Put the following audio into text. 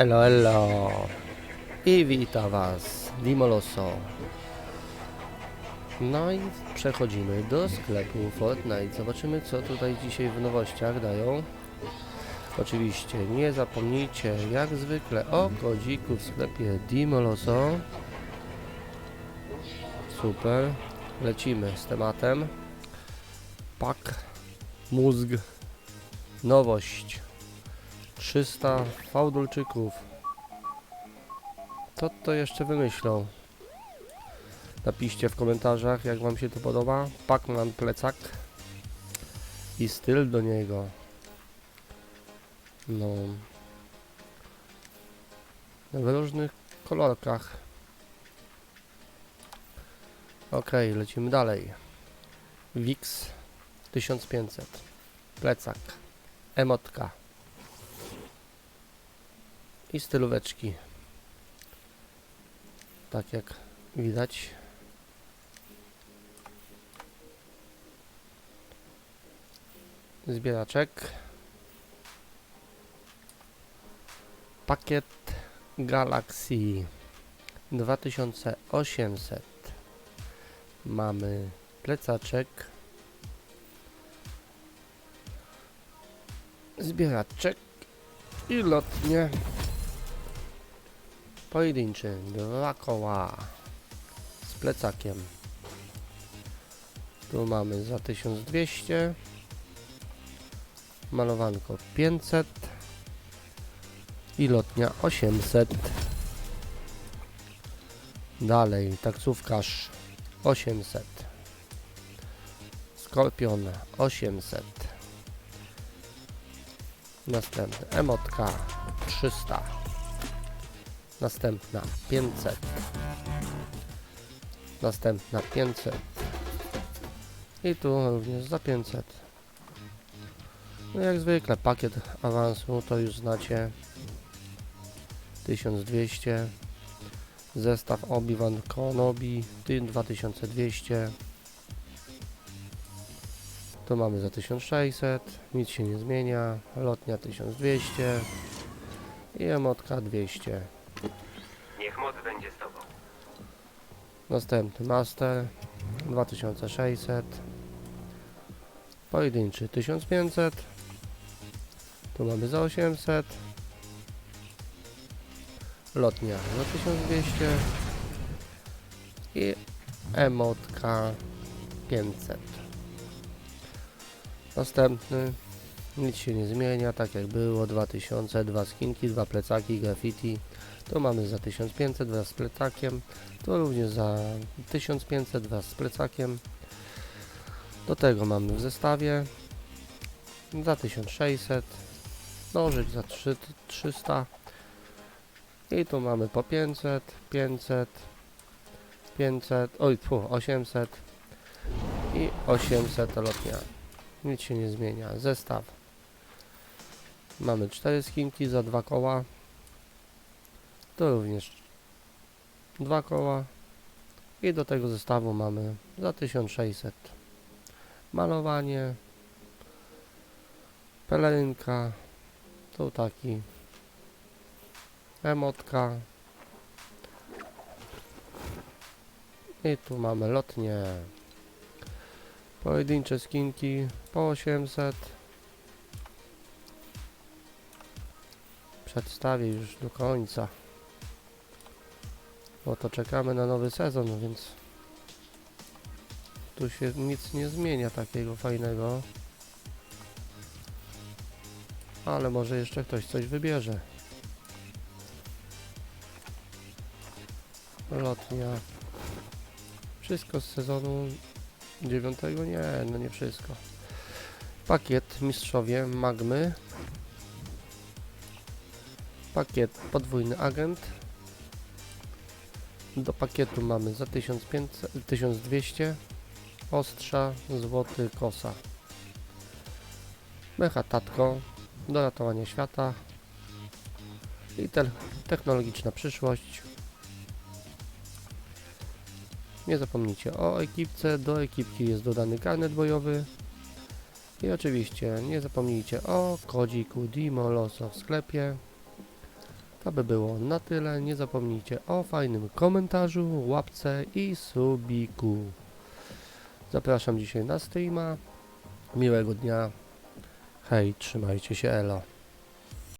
Elo, elo. I witam Was, Dimoloso. No i przechodzimy do sklepu Fortnite. Zobaczymy, co tutaj dzisiaj w nowościach dają. Oczywiście nie zapomnijcie, jak zwykle, o kodziku w sklepie Dimoloso. Super. Lecimy z tematem. Pak, mózg, nowość. 300 fałdolczyków. Co to jeszcze wymyślą? Napiszcie w komentarzach, jak wam się to podoba. Pacman plecak i styl do niego. No. W różnych kolorkach. Ok, lecimy dalej. Wix 1500. Plecak. Emotka i stylóweczki. Tak jak widać. Zbieraczek. Pakiet Galaxy 2800. Mamy plecaczek. Zbieraczek i lotnie Pojedynczy, dwa koła z plecakiem. Tu mamy za 1200. Malowanko 500. I lotnia 800. Dalej, taksówkarz 800. Skorpion 800. Następny emotka 300. Następna 500. Następna 500. I tu również za 500. No jak zwykle pakiet awansu to już znacie. 1200. Zestaw Obi-Wan Kenobi 2200. Tu mamy za 1600. Nic się nie zmienia. Lotnia 1200. I emotka 200. Moc będzie z tobą. Następny Master 2600 Pojedynczy 1500 Tu mamy za 800 Lotnia za 1200 I emotka 500 Następny. Nic się nie zmienia, tak jak było. 2000, dwa skinki, dwa plecaki, graffiti tu mamy za 1500 wraz z plecakiem. Tu również za 1500 wraz z plecakiem. Do tego mamy w zestawie za 1600. Nożyk za 3, 300. I tu mamy po 500, 500, 500, oj, pu, 800 i 800 lotnia. Nic się nie zmienia. Zestaw. Mamy 4 skinki za dwa koła. To również dwa koła. I do tego zestawu mamy za 1600 malowanie, pelerynka, tu taki emotka. I tu mamy lotnie. Pojedyncze skinki po 800 przedstawię już do końca bo to czekamy na nowy sezon, więc tu się nic nie zmienia takiego fajnego. Ale może jeszcze ktoś coś wybierze. Lotnia. Wszystko z sezonu dziewiątego? Nie, no nie wszystko. Pakiet Mistrzowie Magmy. Pakiet Podwójny Agent. Do pakietu mamy za 1500, 1200 ostrza, złoty, kosa. Mecha tatko do ratowania świata i te technologiczna przyszłość. Nie zapomnijcie o ekipce, do ekipki jest dodany karnet bojowy i oczywiście nie zapomnijcie o kodziku Dimoloso w sklepie To by było na tyle. Nie zapomnijcie o fajnym komentarzu, łapce i subiku. Zapraszam dzisiaj na streama. Miłego dnia. Hej, trzymajcie się, elo.